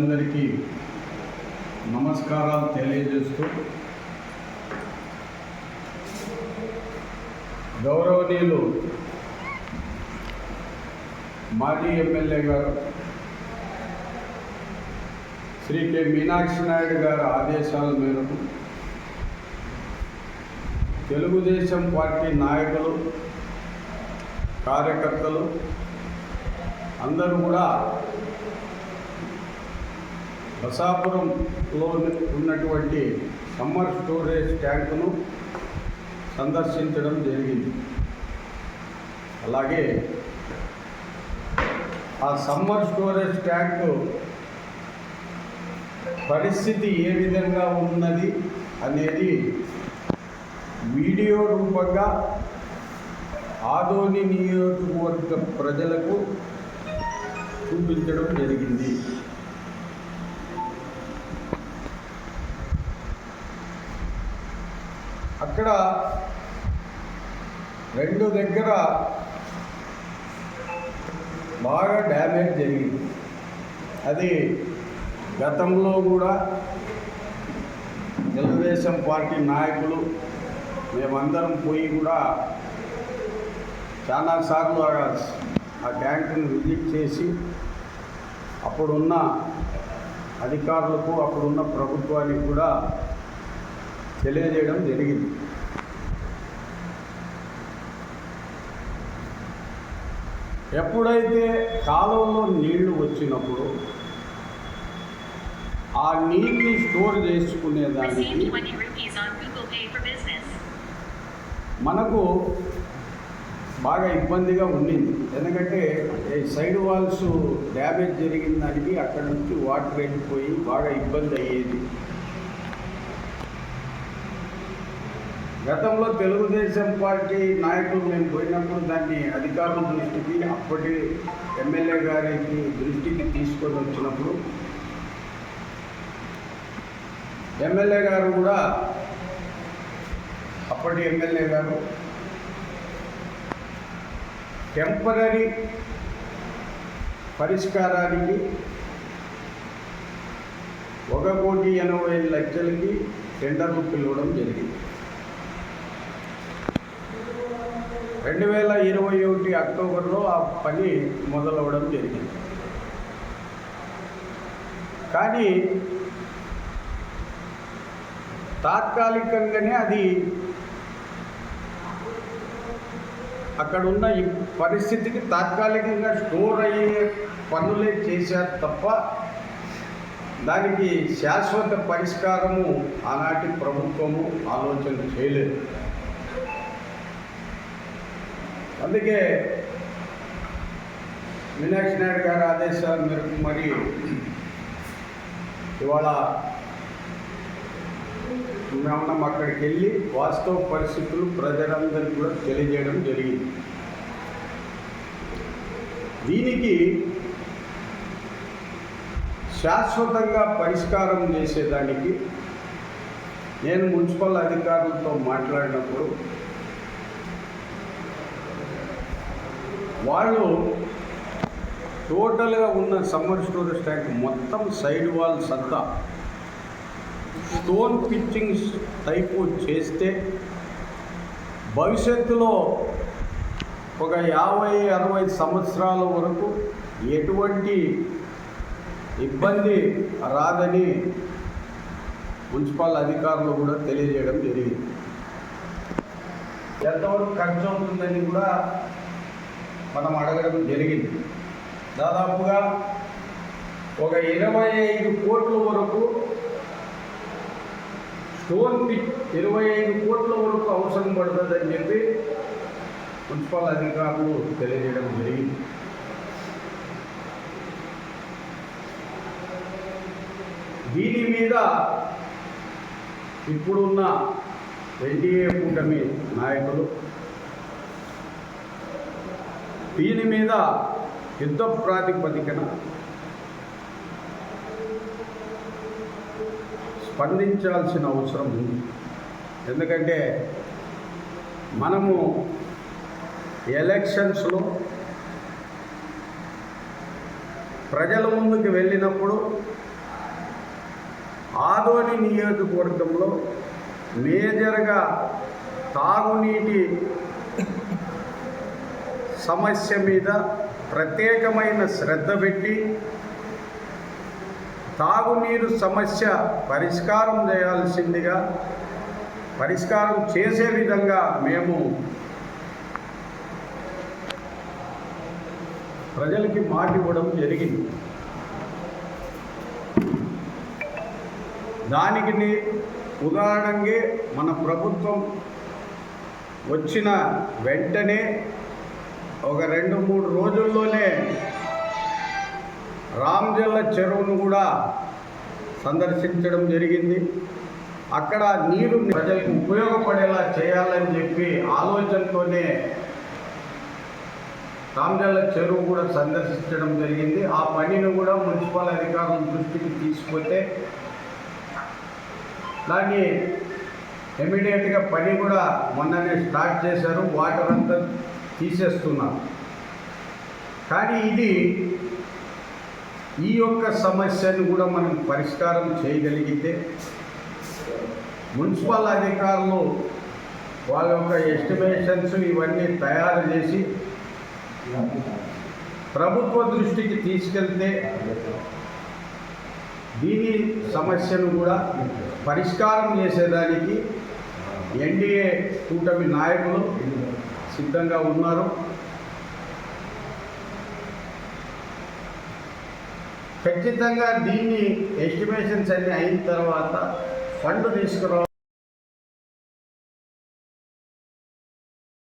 సభ్యులందరికీ నమస్కారాలు తెలియజేస్తూ గౌరవనీయులు మాజీ ఎమ్మెల్యే గారు శ్రీ కె మీనాక్షి నాయుడు గారి ఆదేశాల మేరకు తెలుగుదేశం పార్టీ నాయకులు కార్యకర్తలు అందరూ కూడా బసాపురంలో ఉన్నటువంటి సమ్మర్ స్టోరేజ్ ట్యాంకును సందర్శించడం జరిగింది. అలాగే ఆ సమ్మర్ స్టోరేజ్ ట్యాంకు పరిస్థితి ఏ విధంగా ఉన్నది అనేది వీడియో రూపంగా ఆదోని నియోజకవర్గ ప్రజలకు చూపించడం జరిగింది. అక్కడ రెండు దగ్గర బాగా డ్యామేజ్ జరిగింది. అది గతంలో కూడా తెలుగుదేశం పార్టీ నాయకులు మేమందరం పోయి కూడా చాలాసార్లు ఆ- ఆ ట్యాంకును విజిట్ చేసి అప్పుడున్న అధికారులకు అప్పుడున్న ప్రభుత్వానికి కూడా తెలియజేయడం జరిగింది. ఎప్పుడైతే కాలువలో నీళ్ళు వచ్చినప్పుడు ఆ నీటిని స్టోర్ చేసుకునేదానికి Received 20 rupees on Google Pay for Business. మనకు బాగా ఇబ్బందిగా ఉండింది ఎందుకంటే ఈ సైడ్ వాల్స్ డ్యామేజ్ జరిగిన దానికి అక్కడ నుంచి వాటర్ వెళ్ళిపోయి బాగా ఇబ్బంది అయ్యేది. గతంలో తెలుగుదేశం పార్టీ నాయకులు నేను పోయినప్పుడు దాన్ని అధికారుల దృష్టికి అప్పటి ఎమ్మెల్యే గారికి దృష్టికి తీసుకొని వచ్చినప్పుడు ఎమ్మెల్యే గారు కూడా అప్పటి ఎమ్మెల్యే గారు టెంపరీ పరిష్కారానికి ఒక కోటి ఎనభై లక్షలకి టెండర్లు పిలవడం జరిగింది. రెండు వేల ఇరవై ఒకటి అక్టోబర్లో ఆ పని మొదలవడం జరిగింది. కానీ తాత్కాలికంగానే అది అక్కడ ఉన్న ఈ పరిస్థితికి తాత్కాలికంగా స్టోర్ అయ్యే పనులే చేశారు తప్ప దానికి శాశ్వత పరిష్కారము ఆనాటి ప్రభుత్వము ఆలోచన చేయలేదు. అందుకే మీనాక్షి నాయుడు గారి ఆదేశాల మేరకు మరి ఇవాళ మనం అక్కడికి వెళ్ళి వాస్తవ పరిస్థితులు ప్రజలందరికీ కూడా తెలియజేయడం జరిగింది. దీనికి శాశ్వతంగా పరిష్కారం చేసేదానికి నేను మున్సిపల్ అధికారులతో మాట్లాడినప్పుడు వాళ్ళు టోటల్గా ఉన్న సమ్మర్ స్టోరేజ్ ట్యాంక్ మొత్తం సైడ్ వాల్ సత్తా. స్టోన్ పిచ్చింగ్ టైపు చేస్తే భవిష్యత్తులో ఒక యాభై అరవై సంవత్సరాల వరకు ఎటువంటి ఇబ్బంది రాదని మున్సిపల్ అధికారులు కూడా తెలియజేయడం జరిగింది. ఎంతవరకు ఖర్చు అవుతుందని కూడా మనం అడగడం జరిగింది. దాదాపుగా ఒక ఇరవై ఐదు కోట్ల వరకు స్టోన్ పిచ్ ఇరవై ఐదు కోట్ల వరకు అవసరం పడుతుందని చెప్పి మున్సిపల్ అధికారులు తెలియజేయడం జరిగింది. దీని మీద ఇప్పుడున్న ఎన్డీఏ కూటమి నాయకులు దీని మీద యుద్ధ ప్రాతిపదికన స్పందించాల్సిన అవసరం ఉంది. ఎందుకంటే మనము ఎలక్షన్స్లో ప్రజల ముందుకు వెళ్ళినప్పుడు ఆదోని నియోజకవర్గంలో మేజర్గా తాగునీటి సమస్య మీద ప్రత్యేకమైన శ్రద్ధ పెట్టి తాగునీరు సమస్య పరిష్కారం చేయాల్సిందిగా పరిష్కారం చేసే విధంగా మేము ప్రజలకి మాట ఇవ్వడం జరిగింది. దానికి ఉదాహరణంగా మన ప్రభుత్వం వచ్చిన వెంటనే ఒక రెండు మూడు రోజుల్లోనే రామ్జల్ల చెరువును కూడా సందర్శించడం జరిగింది. అక్కడ నీరు ప్రజలకు ఉపయోగపడేలా చేయాలని చెప్పి ఆలోచనతోనే రామ్జల్ల చెరువు కూడా సందర్శించడం జరిగింది. ఆ పనిని కూడా మున్సిపల్ అధికారుల దృష్టికి తీసుకుపోతే దాన్ని ఇమీడియట్గా పని కూడా మొన్ననే స్టార్ట్ చేశారు. వాటర్ అంతా తీసేస్తున్నారు కానీ ఇది ఈ యొక్క సమస్యను కూడా మనం పరిష్కారం చేయగలిగితే మున్సిపల్ అధికారులు వాళ్ళ యొక్క ఎస్టిమేషన్స్ ఇవన్నీ తయారు చేసి ప్రభుత్వ దృష్టికి తీసుకెళ్తే దీని సమస్యను కూడా పరిష్కారం చేసేదానికి ఎన్డీఏ కూటమి నాయకులు సిద్ధంగా ఉన్నారు. ఖచ్చితంగా దీన్ని ఎస్టిమేషన్స్ అన్ని అయిన తర్వాత ఫండ్ తీసుకురావాలి.